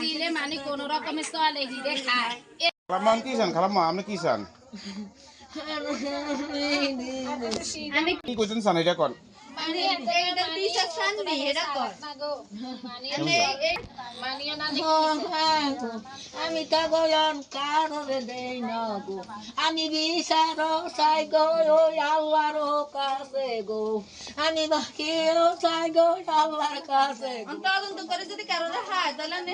দিলে মানে কোন রকমে চলে হিরে খায়। এ খালাম্মা কি চান খালাম্মা আপনি কি চান? আমি কি কইছেন চান? এটা কোন মানে কর। মানে মানিও না আমি কাগয়ান কারোরে দেই না গো। আমি বিচার চাই গো আল্লাহর কাছে গো। আমি বাকিও চাই গো আল্লাহর কাছে গো। তদন্ত করে যদি কারও হায় তাহলে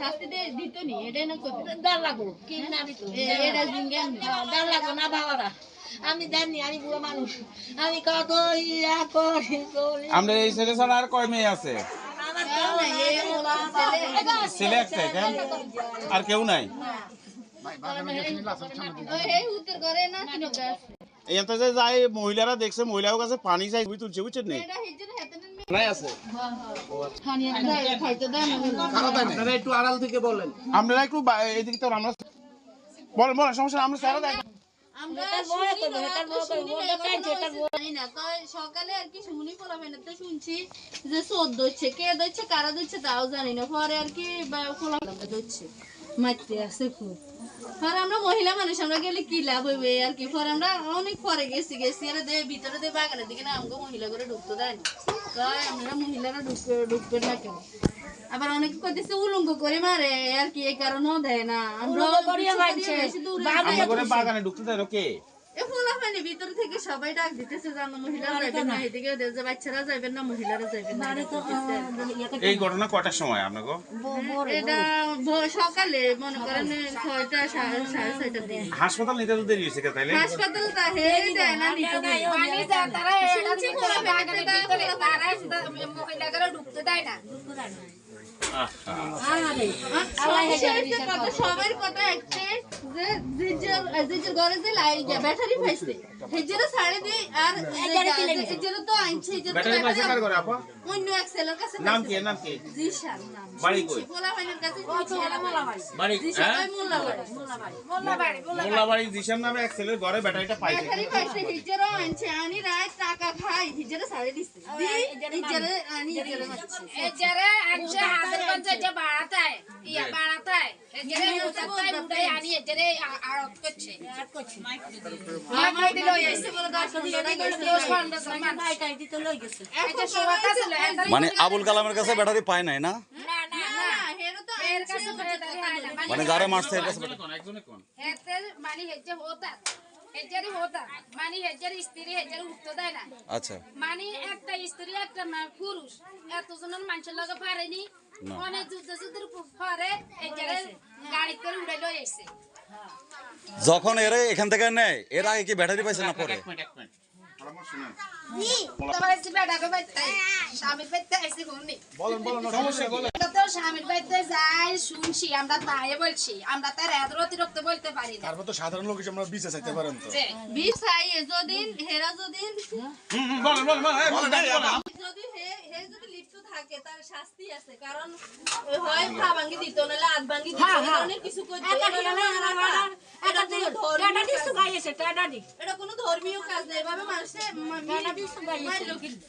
শাস্তি দিয়ে দিত নি এটা না করবে ডাল লাগো কি না দিত এটা লাগো না বাবারা। আমি জানি আমি বুড়ো মানুষ। আমি কত ইয়া করি আমরা এই ছেলে ছাড়া আর কয় মেয়ে আছে? আমার ছেলে। একটাই কেন? আর কেউ নাই? এতে যে যায় মহিলারা দেখছে মহিলার কাছে পানি চাই ছবি তুলছে বুঝছেন হেতেন নাই আপনারা একটু আড়াল থেকে বলেন। আপনারা একটু এদিকে তো আমরা বলেন সমস্যা আমরা স্যার দেখ সকালে আর কি শুনি তো শুনছি যে চোর ধরছে কে ধরছে কারা দিচ্ছে তাও জানি না। পরে আর কি খোলা ধরছে। মারতে আছে খুব। পরে আমরা মহিলা মানুষ আমরা গেলে কি লাভ হইবে? আর কি? পর আমরা অনেক পরে গেছি গেছি আর দে ভিতরে দে বাগানের দিকে না আমাকে মহিলা করে ঢুকতে দেয় না কয় আপনারা মহিলারা ঢুকবে ঢুকবেন না কেন? আবার অনেকে কইতেছে উলঙ্গ করে মারে আর কি এই কারণেও দেয় না। আমরা। আমরা বাগানে ঢুকতে দেয় কে এ ভিতর থেকে সবাই ডাক দিতেছে যে মহিলারা যাবেন না এদিকে যে বাচ্চারা যাবেন না মহিলারা যাবেন না বাড়ি তো, আহ, ইয়েতে এই ঘটনা কয়টার সময় আপনাকে বউ- বউ- এটা সকালে মনে করেন ছয়টা সাড়ে সাড়ে ছয়টার দিকে। হাসপাতাল নিতে তো দেরি হয়েছে তাইলে? হাসপাতাল তা হে দেয় না নিতে দেয় শুনছি ফোলা বাগানে ভিতরে ঢুকতে দেয় না। হ্যাঁ। মোল্লাবাড়ি দিশার নামে এক ছেলের ঘরে ব্যাটারিটা পাইছে টাকা খাই হিজেরে ছাড়ে দিছে। হিজেরে মারছে এজারে আনছে হাজার পঞ্চাশ যে বাড়াতায় ইয়া বাড়াতায় এজারে উঠাতায় উঠাই আনি এজারে আড়ত করছে। আর দিল এসে বলে গেছে। মানে আবুল কালামের কাছে ব্যাটারি পায় নাই না? না না না হেরো তো এর কাছে ব্যাটারি হয় না। মানে যারা মারছে এর কাছে কোন একজনে কোন? হেতে মানে হেজে হতা হেজারি হতা। মানে হেজারি স্ত্রী হেজারি উঠতে দেয় না। আচ্ছা। মানে একটা স্ত্রী একটা মা- পুরুষ। এতজনের মানুষের লগে পারেনি। অনেক যুদ্ধ যুদ্ধের পরে হেজারে গাড়ি করে উড়ে লই আসছে যখন এরা এখান থেকে নেয় এর আগে কি ব্যাটারি পাইছে না পরে? তার এত অতিরিক্ত বলতে পারি না। তারপর তো সাধারণ লোক আমরা বিচার চাইতে পারেন তো। বিষ খাই যদি হেরা যদি হুম, হুম, বলেন বলেন বলেন এই, বলেন এই, বলেন। যদি হে হে যদি লিপ্ত থাকে তার শাস্তি আছে। কারণ হয় পা ভাঙ্গি দিত নাহলে হাত ভাঙ্গি দিত এই কিছু করতে এটা কি জানে? আমার বাবা, এটা দিয়ে- এটা দিয়ে শুকাইয়েছে, এটা কোনো ধর্মীয় কাজ না এভাবে মানুষে শুকাইয়েছে। মারলো কিন্তু